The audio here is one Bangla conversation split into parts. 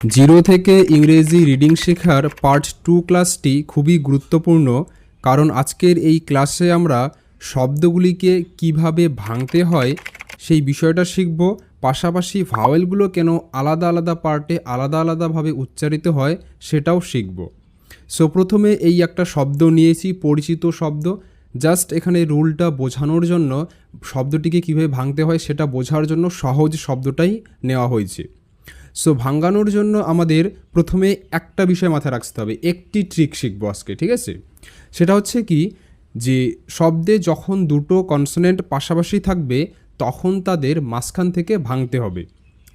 জিরো থেকে ইংরেজি রিডিং শেখার পার্ট টু ক্লাসটি খুবই গুরুত্বপূর্ণ, কারণ আজকের এই ক্লাসে আমরা শব্দগুলিকে কীভাবে ভাঙতে হয় সেই বিষয়টা শিখব। পাশাপাশি ভাওয়েলগুলো কেন আলাদা আলাদা পার্টে আলাদা আলাদাভাবে উচ্চারিত হয় সেটাও শিখব। সো প্রথমে এই একটা শব্দ নিয়েছি, পরিচিত শব্দ। জাস্ট এখানে রুলটা বোঝানোর জন্য, শব্দটিকে কীভাবে ভাঙতে হয় সেটা বোঝার জন্য সহজ শব্দটাই নেওয়া হয়েছে। সো ভাঙানোর জন্য আমাদের প্রথমে একটা বিষয় মাথায় রাখতে হবে। একটি ট্রিক শিখব আজকে, ঠিক আছে? সেটা হচ্ছে কি যে, শব্দে যখন দুটো কনসোনেন্ট পাশাপাশি থাকবে, তখন তাদের মাঝখান থেকে ভাঙতে হবে।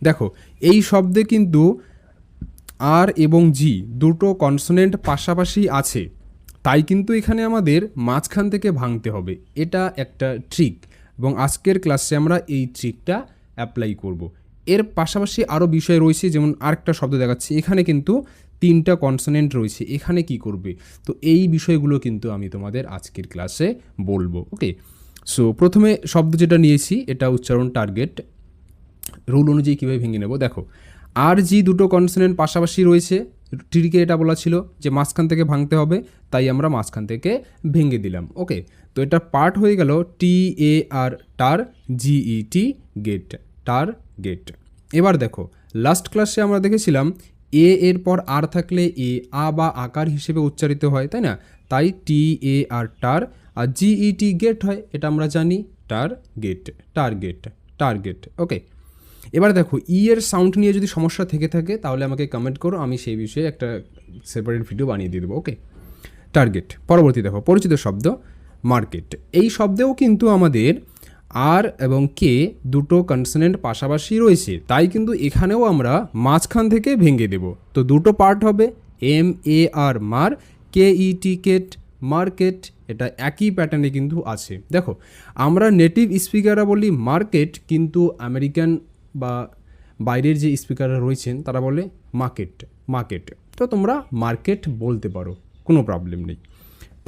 দেখো, এই শব্দে কিন্তু আর এবং জি দুটো কনসোনেন্ট পাশাপাশি আছে। তাই কিন্তু এখানে আমাদের মাঝখান থেকে ভাঙতে হবে। এটা একটা ট্রিক এবং আজকের ক্লাসে আমরা এই ট্রিকটা অ্যাপ্লাই করব। এর পাশাপাশি আরও বিষয় রয়েছে, যেমন আরেকটা শব্দ দেখাচ্ছি। এখানে কিন্তু তিনটা কনসোনেন্ট রয়েছে। এখানে কি করবে? তো এই বিষয়গুলো কিন্তু আমি তোমাদের আজকের ক্লাসে বলব ওকে সো প্রথমে শব্দ যেটা নিয়েছি, এটা উচ্চারণ টার্গেট রুল অনুযায়ী কীভাবে ভেঙে নেব? দেখো, আর জি দুটো কনসোনেন্ট পাশাপাশি রয়েছে। ট্রিকে এটা বলা ছিল যে মাঝখান থেকে ভাঙতে হবে, তাই আমরা মাঝখান থেকে ভেঙে দিলাম ওকে তো এটা পার্ট হয়ে গেল T A R tar G E T get target এবার দেখো লাস্ট ক্লাসে আমরা দেখেছিলাম এ এর পর আর থাকলে এ আ বা আকার হিসেবে উচ্চারিত হয়, তাই না? তাই টি এ আর টার আর জিই টি গেট হয়, এটা আমরা জানি টার গেট টার্গেট টার্গেট ওকে এবার দেখো ই এর সাউন্ড নিয়ে যদি সমস্যা থেকে থাকে, তাহলে আমাকে কমেন্ট করো, আমি সেই বিষয়ে একটা সেপারেট ভিডিও বানিয়ে দিয়ে দেবো ওকে টার্গেট পরবর্তী দেখো, পরিচিত শব্দ মার্কেট এই শব্দেও কিন্তু আমাদের আর এবং কে দুটো কনসোনেন্ট পাশাপাশি রয়েছে। তাই কিন্তু এখানেও আমরা মাঝখান থেকে ভেঙে দেব। তো দুটো পার্ট হবে এম এ আর মার কে ই টি কেট মার্কেট এটা একই প্যাটার্নে কিন্তু আছে। দেখো, আমরা নেটিভ স্পিকাররা বলি মার্কেট কিন্তু আমেরিকান বা বাইরের যে স্পিকাররা রয়েছেন, তারা বলে মার্কেট মার্কেট তো তোমরা মার্কেট বলতে পারো, কোনো প্রবলেম নেই।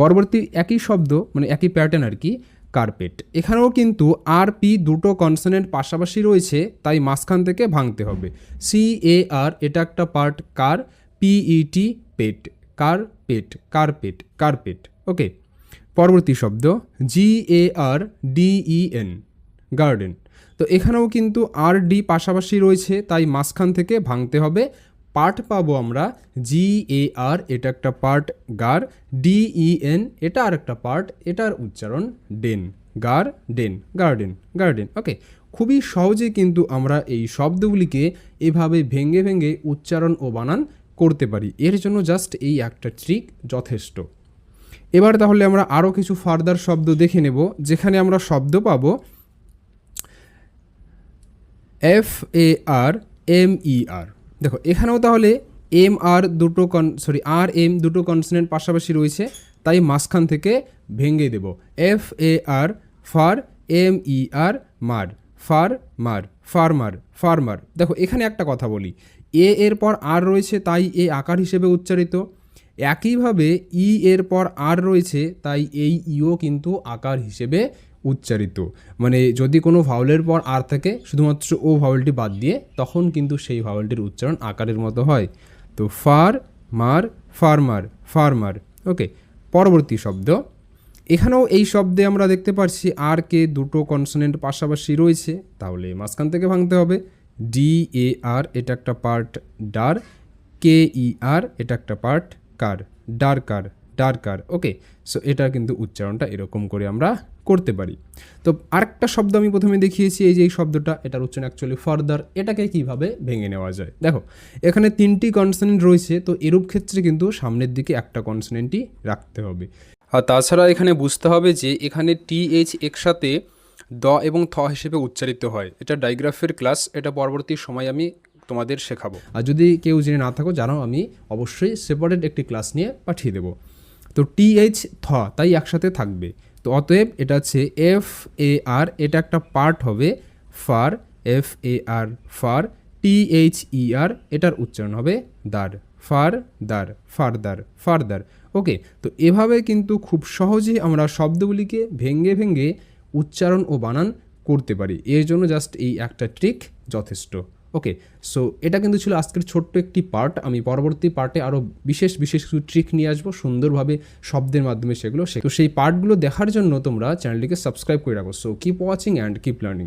পরবর্তী একই শব্দ মানে একই প্যাটার্ন আর কি কার্পেট। এখানেও কিন্তু আর পি দুটো কনসোনেন্ট পাশাপাশি রয়েছে, তাই মাঝখান থেকে ভাঙতে হবে। সি এ আর এটা একটা part car? P E T pet. Car? Pet. Carpet. Carpet. Okay. পরবর্তী শব্দ G A R D E N garden তো এখানেও কিন্তু আর ডি পাশাপাশি রয়েছে, তাই মাঝখান থেকে ভাঙতে হবে। পার্ট পাবো আমরা জি এ আর এটা একটা পার্ট, গার ডিই এন এটা আর একটা পার্ট, এটার উচ্চারণ ডেন, গার ডেন, গার্ডেন গার্ডেন, ওকে। খুবই সহজে কিন্তু আমরা এই শব্দগুলিকে এভাবে ভেঙে ভেঙে উচ্চারণ ও বানান করতে পারি। এর জন্য জাস্ট এই একটা ট্রিক যথেষ্ট। এবার তাহলে আমরা আরও কিছু ফার্দার শব্দ দেখে নেব, যেখানে আমরা শব্দ পাবো F A R M E আর দেখো, এখানেও তাহলে এম আর দুটো কন সরি আর এম দুটো কনসোনেন্ট পাশাপাশি রয়েছে, তাই মাঝখান থেকে ভেঙে দেব। F A R far M E R mer far mer farmer farmer দেখো, এখানে একটা কথা বলি এ এর পর আর রয়েছে, তাই এ আকার হিসেবে উচ্চারিত। একইভাবে ই এর পর আর রয়েছে, তাই এই ইও কিন্তু আকার হিসেবে উচ্চারিত। মানে যদি কোনো ভাওয়েলের পর আর থাকে, শুধুমাত্র ও ভাওয়েলটি বাদ দিয়ে, তখন কিন্তু সেই ভাওয়েলটির উচ্চারণ আকারের মতো হয়। তো ফার মার ফার্মার ফার্মার ওকে পরবর্তী শব্দ। এখানেও এই শব্দে আমরা দেখতে পাচ্ছি আর কে দুটো কনসোনেন্ট পাশাপাশি রয়েছে। তাহলে মাঝখান থেকে ভাঙতে হবে। ডি এ আর এটা একটা পার্ট ডার কে ই আর এটা একটা পার্ট কার ডার্কার ডার্কার ওকে? সো এটা কিন্তু উচ্চারণটা এরকম করে আমরা করতে পারি। তো, আরেকটা শব্দ আমি প্রথমে দেখিয়েছি, এই যে এই শব্দটা, এটার উচ্চারণ অ্যাকচুয়ালি ফার্দার এটাকে কীভাবে ভেঙে নেওয়া যায়? দেখো, এখানে তিনটি কনসোনেন্ট রয়েছে, তো এরূপ ক্ষেত্রে কিন্তু সামনের দিকে একটা কনসোনেন্টই রাখতে হবে। আর তাছাড়া এখানে বুঝতে হবে যে, এখানে টি এইচ একসাথে দ এবং থ হিসেবে উচ্চারিত হয়। এটা ডাইগ্রাফের ক্লাস এটা পরবর্তী সময় আমি তোমাদের শেখাবো। আর যদি কেউ জেনে না থাকো, জানাও, আমি অবশ্যই সেপারেট একটি ক্লাস নিয়ে পাঠিয়ে দেবো। তো টি এইচ থ, তাই একসাথে থাকবে। তো অতএব এটা হচ্ছে এফ এ আর এটা একটা পার্ট হবে far F A R far T H E R এটার উচ্চারণ হবে দার ফার দার ফারদার ফারদার ওকে তো এভাবে কিন্তু খুব সহজেই আমরা শব্দগুলিকে ভেঙ্গে ভেঙ্গে উচ্চারণ ও বানান করতে পারি। এর জন্য জাস্ট এই একটা ট্রিক যথেষ্ট। ওকে সো এটা কিন্তু ছিল আজকের ছোট্ট একটি পার্ট আমি পরবর্তী পার্টে আরও বিশেষ বিশেষ কিছু ট্রিক নিয়ে আসব, সুন্দরভাবে শব্দের মাধ্যমে সেগুলো সে তো সেই পার্টগুলো দেখার জন্য তোমরা চ্যানেলটিকে সাবস্ক্রাইব করে রাখো। So keep watching and keep learning